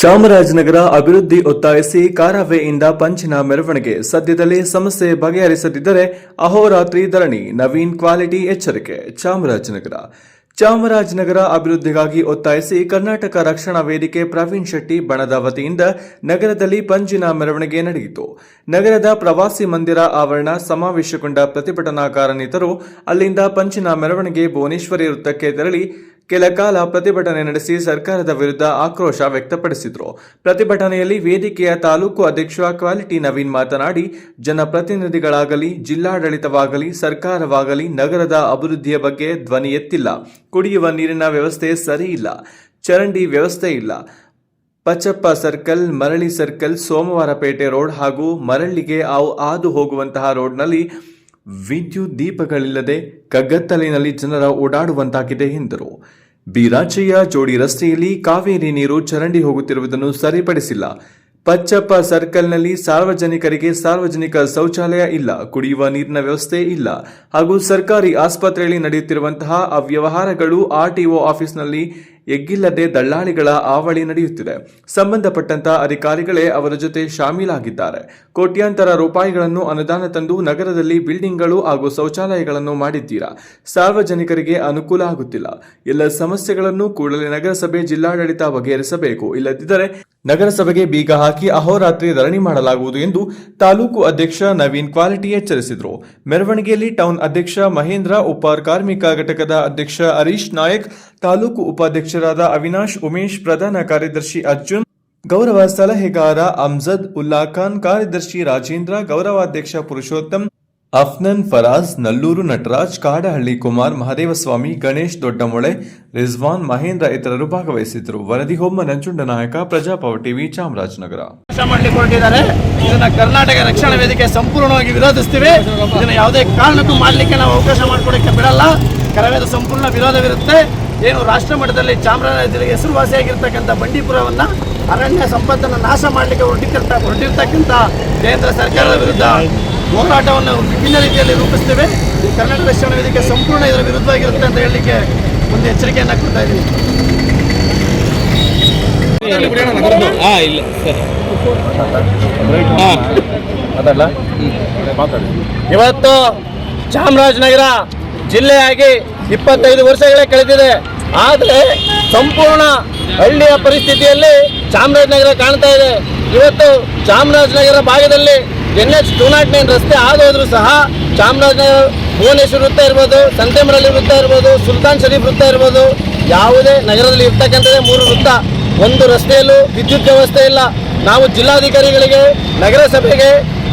ಚಾಮರಾಜನಗರ ಅಭಿವೃದ್ಧಿ ಒತ್ತಾಯಿಸಿ ಕಾರವೆಯಿಂದ ಪಂಚಿನ ಮೆರವಣಿಗೆ. ಸದ್ಯದಲ್ಲಿ ಸಮಸ್ಯೆ ಬಗೆಹರಿಸದಿದ್ದರೆ ಅಹೋರಾತ್ರಿ ಧರಣಿ, ನವೀನ್ ಕ್ವಾಲಿಟಿ ಎಚ್ಚರಿಕೆ, ಚಾಮರಾಜನಗರ. ಚಾಮರಾಜನಗರ ಅಭಿವೃದ್ಧಿಗಾಗಿ ಒತ್ತಾಯಿಸಿ ಕರ್ನಾಟಕ ರಕ್ಷಣಾ ವೇದಿಕೆ ಪ್ರವೀಣ್ ಶೆಟ್ಟಿ ಬಣದ ವತಿಯಿಂದ ನಗರದಲ್ಲಿ ಪಂಜಿನ ಮೆರವಣಿಗೆ ನಡೆಯಿತು. ನಗರದ ಪ್ರವಾಸಿ ಮಂದಿರ ಆವರಣ ಸಮಾವೇಶಗೊಂಡ ಪ್ರತಿಭಟನಾಕಾರನಿತರು ಅಲ್ಲಿಂದ ಪಂಚಿನ ಮೆರವಣಿಗೆ ಭುವನೇಶ್ವರಿ ವೃತ್ತಕ್ಕೆ ತೆರಳಿ ಕೆಲ ಕಾಲ ಪ್ರತಿಭಟನೆ ನಡೆಸಿ ಸರ್ಕಾರದ ವಿರುದ್ಧ ಆಕ್ರೋಶ ವ್ಯಕ್ತಪಡಿಸಿದರು. ಪ್ರತಿಭಟನೆಯಲ್ಲಿ ವೇದಿಕೆಯ ತಾಲೂಕು ಅಧ್ಯಕ್ಷ ಕ್ವಾಲಿಟಿ ನವೀನ್ ಮಾತನಾಡಿ, ಜನಪ್ರತಿನಿಧಿಗಳಾಗಲಿ, ಜಿಲ್ಲಾಡಳಿತವಾಗಲಿ, ಸರ್ಕಾರವಾಗಲಿ ನಗರದ ಅಭಿವೃದ್ಧಿಯ ಬಗ್ಗೆ ಧ್ವನಿ ಎತ್ತಿಲ್ಲ. ಕುಡಿಯುವ ನೀರಿನ ವ್ಯವಸ್ಥೆ ಸರಿ ಇಲ್ಲ. ಚರಂಡಿ ವ್ಯವಸ್ಥೆ ಇಲ್ಲ. Pachchappa circle, Marali circle, Somwarpet road ಹಾಗೂ ಮರಳಿಗೆ ಹಾದು ಹೋಗುವಂತಹ ರೋಡ್ನಲ್ಲಿ ವಿದ್ಯುತ್ ದೀಪಗಳಿಲ್ಲದೆ ಕಗ್ಗತ್ತಲಿನಲ್ಲಿ ಜನರ ಓಡಾಡುವಂತಾಗಿದೆ ಎಂದರು. ಬಿರಾಚೆಯ ಜೋಡಿ ರಸ್ತೆಯಲ್ಲಿ ಕಾವೇರಿ ನೀರು ಚರಂಡಿ ಹೋಗುತ್ತಿರುವುದನ್ನು ಸರಿಪಡಿಸಿಲ್ಲ. ಪಚ್ಚಪ್ಪ ಸರ್ಕಲ್ನಲ್ಲಿ ಸಾರ್ವಜನಿಕರಿಗೆ ಸಾರ್ವಜನಿಕ ಶೌಚಾಲಯ ಇಲ್ಲ, ಕುಡಿಯುವ ನೀರಿನ ವ್ಯವಸ್ಥೆ ಇಲ್ಲ ಹಾಗೂ ಸರ್ಕಾರಿ ಆಸ್ಪತ್ರೆಯಲ್ಲಿ ನಡೆಯುತ್ತಿರುವಂತಹ ಅವ್ಯವಹಾರಗಳು ಆರ್ಟಿಒ ಆಫೀಸ್ನಲ್ಲಿ ಎಗ್ಗಿಲ್ಲದೆ ದಳ್ಳಾಳಿಗಳ ಆವಳಿ ನಡೆಯುತ್ತಿದೆ. ಸಂಬಂಧಪಟ್ಟಂತ ಅಧಿಕಾರಿಗಳೇ ಅವರ ಜೊತೆ ಶಾಮೀಲಾಗಿದ್ದಾರೆ. ಕೋಟ್ಯಾಂತರ ರೂಪಾಯಿಗಳನ್ನು ಅನುದಾನ ತಂದು ನಗರದಲ್ಲಿ ಬಿಲ್ಡಿಂಗ್ಗಳು ಹಾಗೂ ಶೌಚಾಲಯಗಳನ್ನು ಮಾಡಿದ್ದೀರಾ? ಸಾರ್ವಜನಿಕರಿಗೆ ಅನುಕೂಲ ಆಗುತ್ತಿಲ್ಲ. ಎಲ್ಲ ಸಮಸ್ಯೆಗಳನ್ನು ಕೂಡಲೇ ನಗರಸಭೆ ಜಿಲ್ಲಾಡಳಿತ ಬಗೆಹರಿಸಬೇಕು. ಇಲ್ಲದಿದ್ದರೆ ನಗರಸಭೆಗೆ ಬೀಗ ಹಾಕಿ ಅಹೋರಾತ್ರಿ ಧರಣಿ ಮಾಡಲಾಗುವುದು ಎಂದು ತಾಲೂಕು ಅಧ್ಯಕ್ಷ ನವೀನ್ ಕ್ವಾಲಿಟಿ ಎಚ್ಚರಿಸಿದರು. ಮೆರವಣಿಗೆಯಲ್ಲಿ ಟೌನ್ ಅಧ್ಯಕ್ಷ ಮಹೇಂದ್ರ, ಉಪ ಕಾರ್ಮಿಕ ಘಟಕದ ಅಧ್ಯಕ್ಷ ಹರೀಶ್ ನಾಯಕ್, ತಾಲೂಕು ಉಪಾಧ್ಯಕ್ಷರಾದ ಅವಿನಾಶ್, ಉಮೇಶ್, ಪ್ರಧಾನ ಕಾರ್ಯದರ್ಶಿ ಅರ್ಜುನ್, ಗೌರವ ಸಲಹೆಗಾರ ಅಮ್ಜದ್, ಉಲ್ಲಾ ಖಾನ್, ಕಾರ್ಯದರ್ಶಿ ರಾಜೇಂದ್ರ, ಗೌರವಾಧ್ಯಕ್ಷ ಪುರುಷೋತ್ತಮ್, ಅಫ್ನನ್ ಫರಾಜ್, ನಲ್ಲೂರು ನಟರಾಜ್, ಕಾಡಹಳ್ಳಿ ಕುಮಾರ್, ಮಹದೇವಸ್ವಾಮಿ, ಗಣೇಶ್ ದೊಡ್ಡಮೊಳೆ, ರಿಜ್ವಾನ್ ಮಹೇಂದ್ರ ಇತರರು ಭಾಗವಹಿಸಿದ್ದರು. ವರದಿ ಹೊಮ್ಮ ನಂಜುಂಡ ನಾಯಕ, ಪ್ರಜಾಪಾವ ಟಿವಿ, ಚಾಮರಾಜನಗರ. ಇದನ್ನ ಕರ್ನಾಟಕ ರಕ್ಷಣಾ ವೇದಿಕೆ ಸಂಪೂರ್ಣವಾಗಿ ವಿರೋಧಿಸ್ತೀವಿ. ಇದನ್ನ ಯಾವುದೇ ಕಾರಣಕ್ಕೂ ಮಾಡಲಿಕ್ಕೆ ನಾವು ಅವಕಾಶ ಮಾಡಿಕೊಡಕ್ಕೆ ಬಿಡಲ್ಲ. ಕರವೇದ ಸಂಪೂರ್ಣ ವಿರೋಧವಿರುತ್ತೆ. ಏನು ರಾಷ್ಟ್ರ ಮಟ್ಟದಲ್ಲಿ ಚಾಮರಾಜನಗರ ಜಿಲ್ಲೆಗೆ ಹೆಸರುವಾಸಿಯಾಗಿರ್ತಕ್ಕಂಥ ಬಂಡೀಪುರವನ್ನು ಅರಣ್ಯ ಸಂಪತ್ತನ್ನು ನಾಶ ಮಾಡಲಿಕ್ಕೆ ಹೊರಟಿರ್ತ ಹೊರಟಿರ್ತಕ್ಕಂಥ ಕೇಂದ್ರ ಸರ್ಕಾರದ ವಿರುದ್ಧ ಹೋರಾಟವನ್ನು ವಿಭಿನ್ನ ರೀತಿಯಲ್ಲಿ ರೂಪಿಸ್ತೇವೆ. ಈ ಕರ್ನಾಟಕ ರಕ್ಷಣಾ ವೇದಿಕೆ ಸಂಪೂರ್ಣ ಇದರ ವಿರುದ್ಧವಾಗಿರುತ್ತೆ ಅಂತ ಹೇಳಲಿಕ್ಕೆ ಒಂದು ಎಚ್ಚರಿಕೆಯನ್ನು ಕೊಡ್ತಾ ಇಲ್ಲ ಇವತ್ತು ಚಾಮರಾಜನಗರ ಜಿಲ್ಲೆಯಾಗಿ ಇಪ್ಪತ್ತೈದು ವರ್ಷಗಳೇ ಕಳೆದಿದೆ. ಆದರೆ ಸಂಪೂರ್ಣ ಹಳ್ಳಿಯ ಪರಿಸ್ಥಿತಿಯಲ್ಲಿ ಚಾಮರಾಜನಗರ ಕಾಣ್ತಾ ಇದೆ. ಇವತ್ತು ಚಾಮರಾಜನಗರ ಭಾಗದಲ್ಲಿ N H two nought nine ರಸ್ತೆ ಆದೋದ್ರೂ ಸಹ ಚಾಮರಾಜನಗರ ಭುವನೇಶ್ವರ ವೃತ್ತ ಇರ್ಬೋದು, ಸಂತೆಮರಳ್ಳಿ ವೃತ್ತ ಇರ್ಬೋದು, ಸುಲ್ತಾನ್ ಶರೀಫ್ ವೃತ್ತ ಇರ್ಬೋದು, ಯಾವುದೇ ನಗರದಲ್ಲಿ ಇರ್ತಕ್ಕಂಥದ್ದೇ ಮೂರು ವೃತ್ತ. ಒಂದು ರಸ್ತೆಯಲ್ಲೂ ವಿದ್ಯುತ್ ವ್ಯವಸ್ಥೆ ಇಲ್ಲ. ನಾವು ಜಿಲ್ಲಾಧಿಕಾರಿಗಳಿಗೆ, ನಗರಸಭೆಗೆ,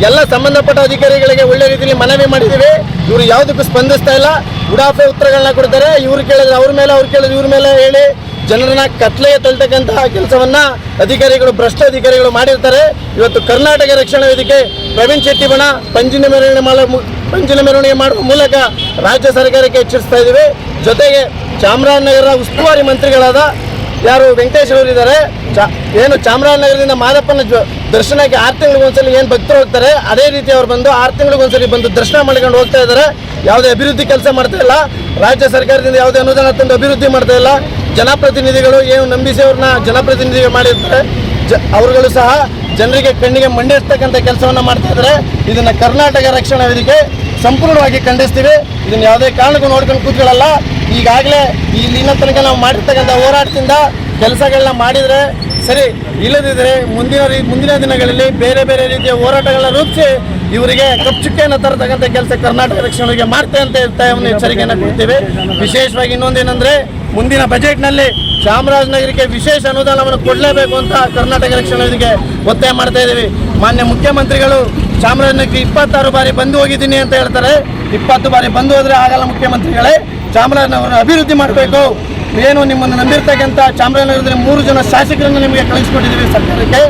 ಎಲ್ಲ ಸಂಬಂಧಪಟ್ಟ ಅಧಿಕಾರಿಗಳಿಗೆ ಒಳ್ಳೆ ರೀತಿಯಲ್ಲಿ ಮನವಿ ಮಾಡಿದ್ದೀವಿ. ಇವರು ಯಾವುದಕ್ಕೂ ಸ್ಪಂದಿಸ್ತಾ ಇಲ್ಲ. ಉಡಾಫೆ ಉತ್ತರಗಳನ್ನ ಕೊಡ್ತಾರೆ. ಇವ್ರು ಕೇಳಿದ್ರೆ ಅವ್ರ ಮೇಲೆ, ಅವ್ರು ಕೇಳಿದ್ರೆ ಇವ್ರ ಮೇಲೆ ಹೇಳಿ ಜನರನ್ನ ಕತ್ಲೆಗೆ ತಳ್ತಕ್ಕಂತಹ ಕೆಲಸವನ್ನ ಅಧಿಕಾರಿಗಳು, ಭ್ರಷ್ಟ ಅಧಿಕಾರಿಗಳು ಮಾಡಿರ್ತಾರೆ. ಇವತ್ತು ಕರ್ನಾಟಕ ರಕ್ಷಣಾ ವೇದಿಕೆ ಪ್ರವೀಣ್ ಶೆಟ್ಟಿ ಬಣ ಪಂಜಿನ ಮೆರವಣಿಗೆ ಮಾಡ, ಪಂಜಿನ ಮೆರವಣಿಗೆ ಮಾಡುವ ಮೂಲಕ ರಾಜ್ಯ ಸರ್ಕಾರಕ್ಕೆ ಎಚ್ಚರಿಸ್ತಾ ಇದ್ದೀವಿ. ಜೊತೆಗೆ ಚಾಮರಾಜನಗರ ಉಸ್ತುವಾರಿ ಮಂತ್ರಿಗಳಾದ ಯಾರು ವೆಂಕಟೇಶ್ ಅವರಿದ್ದಾರೆ. ಏನು ಚಾಮರಾಜನಗರದಿಂದ ಮಾದಪ್ಪನ ಜ- ದರ್ಶನಕ್ಕೆ ಆರು ತಿಂಗಳಿಗೊಂದ್ಸಲಿ ಏನು ಭಕ್ತರು ಹೋಗ್ತಾರೆ, ಅದೇ ರೀತಿ ಅವ್ರು ಬಂದು ಆರು ತಿಂಗಳಿಗೊಂದ್ಸಲಿ ಬಂದು ದರ್ಶನ ಮಾಡ್ಕೊಂಡು ಹೋಗ್ತಾ ಇದ್ದಾರೆ ಯಾವುದೇ ಅಭಿವೃದ್ಧಿ ಕೆಲಸ ಮಾಡ್ತಾ ಇಲ್ಲ. ರಾಜ್ಯ ಸರ್ಕಾರದಿಂದ ಯಾವುದೇ ಅನುದಾನ ತಂದು ಅಭಿವೃದ್ಧಿ ಮಾಡ್ತಾ ಇಲ್ಲ. ಜನಪ್ರತಿನಿಧಿಗಳು ಏನು ನಂಬಿಸಿ ಅವ್ರನ್ನ ಜನಪ್ರತಿನಿಧಿಗಳು ಮಾಡಿರ್ತಾರೆ. ಜ, ಅವರುಗಳು ಸಹ ಜನರಿಗೆ ಕಣ್ಣಿಗೆ ಮಂಡಿರ್ತಕ್ಕಂಥ ಕೆಲಸವನ್ನು ಮಾಡ್ತಾ ಇದ್ದಾರೆ ಇದನ್ನು ಕರ್ನಾಟಕ ರಕ್ಷಣಾ ವೇದಿಕೆ ಸಂಪೂರ್ಣವಾಗಿ ಖಂಡಿಸ್ತೀವಿ. ಇದನ್ನು ಯಾವುದೇ ಕಾರಣಕ್ಕೂ ನೋಡ್ಕೊಂಡು ಕೂತ್ಕೊಳ್ಳಲ್ಲ. ಈಗಾಗಲೇ ಇಲ್ಲಿನ ತನಕ ನಾವು ಮಾಡಿರ್ತಕ್ಕಂಥ ಹೋರಾಟದಿಂದ ಕೆಲಸಗಳನ್ನ ಮಾಡಿದರೆ ಸರಿ ಇಲ್ಲದಿದ್ದರೆ ಮುಂದಿನ ಮುಂದಿನ ದಿನಗಳಲ್ಲಿ ಬೇರೆ ಬೇರೆ ರೀತಿಯ ಹೋರಾಟಗಳ ರೂಪಿಸಿ ಇವರಿಗೆ ಕಪ್ಪುಚುಕ್ಕೆಯನ್ನು ತರತಕ್ಕಂಥ ಕೆಲಸ ಕರ್ನಾಟಕ ರಕ್ಷಣೆಗೆ ಮಾಡ್ತೇವೆ ಅಂತ ಹೇಳ್ತಾ ಎಚ್ಚರಿಕೆಯನ್ನು ಕೊಡ್ತೀವಿ. ವಿಶೇಷವಾಗಿ ಇನ್ನೊಂದೇನೆಂದರೆ ಮುಂದಿನ ಬಜೆಟ್ನಲ್ಲಿ ಚಾಮರಾಜನಗರಕ್ಕೆ ವಿಶೇಷ ಅನುದಾನವನ್ನು ಕೊಡಲೇಬೇಕು ಅಂತ ಕರ್ನಾಟಕ ರಕ್ಷಣೆಗೆ ಒತ್ತಾಯ ಮಾಡ್ತಾ ಇದ್ದೀವಿ. ಮಾನ್ಯ ಮುಖ್ಯಮಂತ್ರಿಗಳು, ಚಾಮರಾಜನಗರಕ್ಕೆ ಇಪ್ಪತ್ತಾರು ಬಾರಿ ಬಂದು ಹೋಗಿದ್ದೀನಿ ಅಂತ ಹೇಳ್ತಾರೆ. ಇಪ್ಪತ್ತು ಬಾರಿ ಬಂದು ಹೋದರೆ ಆಗಲ್ಲ ಮುಖ್ಯಮಂತ್ರಿಗಳೇ. ಚಾಮರಾಜನಗರ ಅಭಿವೃದ್ಧಿ ಮಾಡಬೇಕು. ಏನು ನಿಮ್ಮನ್ನು ನಂಬಿರ್ತಕ್ಕಂಥ ಚಾಮರಾಜನಗರದಲ್ಲಿ ಮೂರು ಜನ ಶಾಸಕರನ್ನು ನಿಮಗೆ ಕಳಿಸ್ಕೊಟ್ಟಿದ್ದೀವಿ ಸರ್ಕಾರಕ್ಕೆ.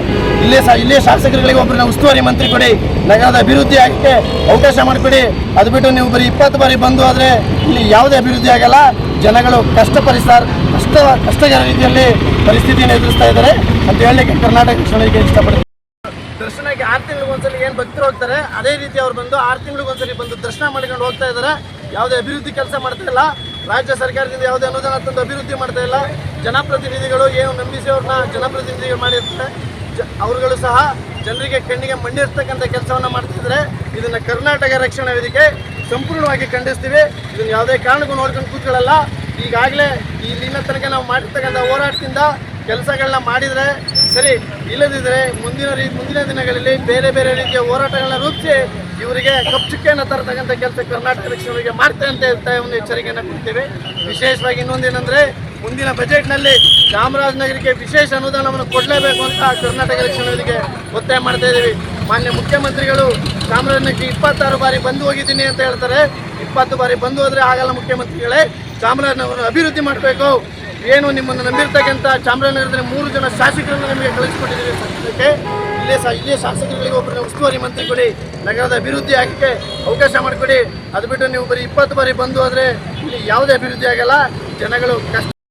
ಇಲ್ಲೇ ಸಹ ಇಲ್ಲೇ ಶಾಸಕರುಗಳಿಗೆ ಒಬ್ಬರನ್ನ ಉಸ್ತುವಾರಿ ಮಂತ್ರಿ ಕೊಡಿ, ನಗರದ ಅಭಿವೃದ್ಧಿ ಆಗಕ್ಕೆ ಅವಕಾಶ ಮಾಡಿಕೊಡಿ. ಅದು ಬಿಟ್ಟು ನೀವು ಬರೀ ಇಪ್ಪತ್ತು ಬಾರಿ ಬಂದು ಆದರೆ ಇಲ್ಲಿ ಯಾವುದೇ ಅಭಿವೃದ್ಧಿ ಆಗಲ್ಲ. ಜನಗಳು ಕಷ್ಟ ಪರಿಸರ ಕಷ್ಟ, ಕಷ್ಟಕರ ರೀತಿಯಲ್ಲಿ ಪರಿಸ್ಥಿತಿಯನ್ನು ಎದುರಿಸ್ತಾ ಇದ್ದಾರೆ. ಅಂತ ಹೇಳಲಿಕ್ಕೆ ಕರ್ನಾಟಕ ಶಿಕ್ಷಣಕ್ಕೆ ಇಷ್ಟಪಡ್ತೀನಿ. ದರ್ಶನಕ್ಕೆ ಆರು ತಿಂಗಳಿಗೆ ಒಂದ್ಸಲಿ ಏನು ಭಕ್ತರು ಹೋಗ್ತಾರೆ, ಅದೇ ರೀತಿ ಅವ್ರು ಬಂದು ಆರು ತಿಂಗಳಿಗೆ ಒಂದ್ಸಲಿ ಬಂದು ದರ್ಶನ ಮಾಡ್ಕೊಂಡು ಹೋಗ್ತಾ ಇದ್ದಾರೆ. ಯಾವುದೇ ಅಭಿವೃದ್ಧಿ ಕೆಲಸ ಮಾಡ್ತಾ ಇಲ್ಲ. ರಾಜ್ಯ ಸರ್ಕಾರದಿಂದ ಯಾವುದೇ ಅನುದಾನ ತಂದು ಅಭಿವೃದ್ಧಿ ಮಾಡ್ತಾ ಇಲ್ಲ. ಜನಪ್ರತಿನಿಧಿಗಳು ಏನು ನಂಬಿಸಿ ಅವ್ರನ್ನ ಜನಪ್ರತಿನಿಧಿಗಳು ಮಾಡಿರ್ತಾರೆ. ಜ, ಅವರುಗಳು ಸಹ ಜನರಿಗೆ ಕಣ್ಣಿಗೆ ಮಂಡಿರ್ತಕ್ಕಂಥ ಕೆಲಸವನ್ನು ಮಾಡ್ತಿದ್ರೆ ಇದನ್ನು ಕರ್ನಾಟಕ ರಕ್ಷಣಾ ವೇದಿಕೆ ಸಂಪೂರ್ಣವಾಗಿ ಖಂಡಿಸ್ತೀವಿ. ಇದನ್ನು ಯಾವುದೇ ಕಾರಣಕ್ಕೂ ನೋಡ್ಕೊಂಡು ಕೂತ್ಕೊಳ್ಳಲ್ಲ. ಈಗಾಗಲೇ ಇಲ್ಲಿನ ತನಕ ನಾವು ಮಾಡಿರ್ತಕ್ಕಂಥ ಹೋರಾಟದಿಂದ ಕೆಲಸಗಳನ್ನ ಮಾಡಿದರೆ ಸರಿ ಇಲ್ಲದಿದ್ದರೆ ಮುಂದಿನ ರೀ, ಮುಂದಿನ ದಿನಗಳಲ್ಲಿ ಬೇರೆ ಬೇರೆ ರೀತಿಯ ಹೋರಾಟಗಳನ್ನ ರೂಪಿಸಿ ಇವರಿಗೆ ಕಪ್ಪು ಚುಕ್ಕೆಯನ್ನು ತರತಕ್ಕಂಥ ಕೆಲಸ ಕರ್ನಾಟಕ ರಕ್ಷಣೆಗೆ ಮಾಡ್ತೇವೆ ಅಂತ ಹೇಳ್ತಾ ಒಂದು ಎಚ್ಚರಿಕೆಯನ್ನು ಕೊಡ್ತೇವೆ. ವಿಶೇಷವಾಗಿ ಇನ್ನೊಂದೇನೆಂದರೆ ಮುಂದಿನ ಬಜೆಟ್ನಲ್ಲಿ ಚಾಮರಾಜನಗರಿಗೆ ವಿಶೇಷ ಅನುದಾನವನ್ನು ಕೊಡಲೇಬೇಕು ಅಂತ ಕರ್ನಾಟಕ ರಕ್ಷಣಾ ವೇದಿಕೆ ಒತ್ತಾಯ ಮಾಡ್ತಾ ಇದ್ದೀವಿ ಮಾನ್ಯ ಮುಖ್ಯಮಂತ್ರಿಗಳು ಚಾಮರಾಜನಗರಿಗೆ ಇಪ್ಪತ್ತಾರು ಬಾರಿ ಬಂದು ಹೋಗಿದ್ದೀನಿ ಅಂತ ಹೇಳ್ತಾರೆ. ಇಪ್ಪತ್ತು ಬಾರಿ ಬಂದು ಹೋದರೆ ಆಗಲ್ಲ ಮುಖ್ಯಮಂತ್ರಿಗಳೇ. ಚಾಮರಾಜನಗರ ಅಭಿವೃದ್ಧಿ ಮಾಡಬೇಕು. ಏನು ನಿಮ್ಮನ್ನು ನಂಬಿರ್ತಕ್ಕಂಥ ಚಾಮರಾಜನಗರದಲ್ಲಿ ಮೂರು ಜನ ಶಾಸಕರನ್ನು ನಿಮಗೆ ಕಳಿಸ್ಕೊಟ್ಟಿದ್ದೀವಿ ಸದ್ಯಕ್ಕೆ ಇಲ್ಲೇ ಇಲ್ಲೇ ಶಾಸಕರುಗಳಿಗೆ ಒಬ್ಬರನ್ನ ಉಸ್ತುವಾರಿ ಮಂತ್ರಿ ಕೊಡಿ, ನಗರದ ಅಭಿವೃದ್ಧಿ ಆಗಕ್ಕೆ ಅವಕಾಶ ಮಾಡಿಕೊಡಿ. ಅದು ಬಿಟ್ಟು ನೀವು ಬರೀ ಇಪ್ಪತ್ತು ಬಾರಿ ಬಂದು ಆದರೆ ಇಲ್ಲಿ ಯಾವುದೇ ಅಭಿವೃದ್ಧಿ ಆಗಲ್ಲ. ಜನಗಳು ಕಷ್ಟ